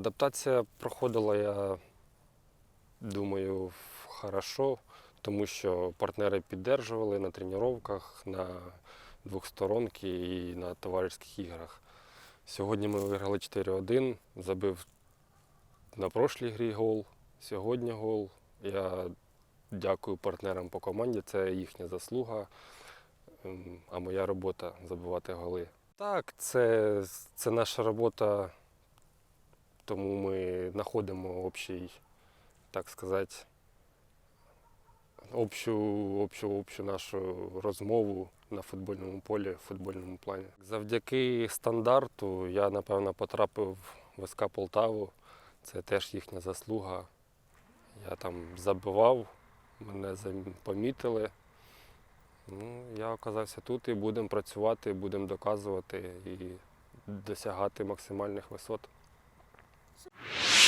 Адаптація проходила, я думаю, хорошо, тому що партнери піддержували на тренуваннях, на двохсторонки і на товариських іграх. Сьогодні ми виграли 4-1, забив на прошлій грі гол, сьогодні гол. Я дякую партнерам по команді, це їхня заслуга, ем, а моя робота забивати голи. Так, це, це наша робота, тому ми знаходимо общий, так сказати, общу, общу, общу нашу розмову на футбольному полі, в футбольному плані. Завдяки стандарту я, напевно, потрапив в СК Полтаву. Це теж їхня заслуга. Я там забивав, мене помітили. Ну, я оказався тут і будемо працювати, будемо доказувати і досягати максимальних висот. So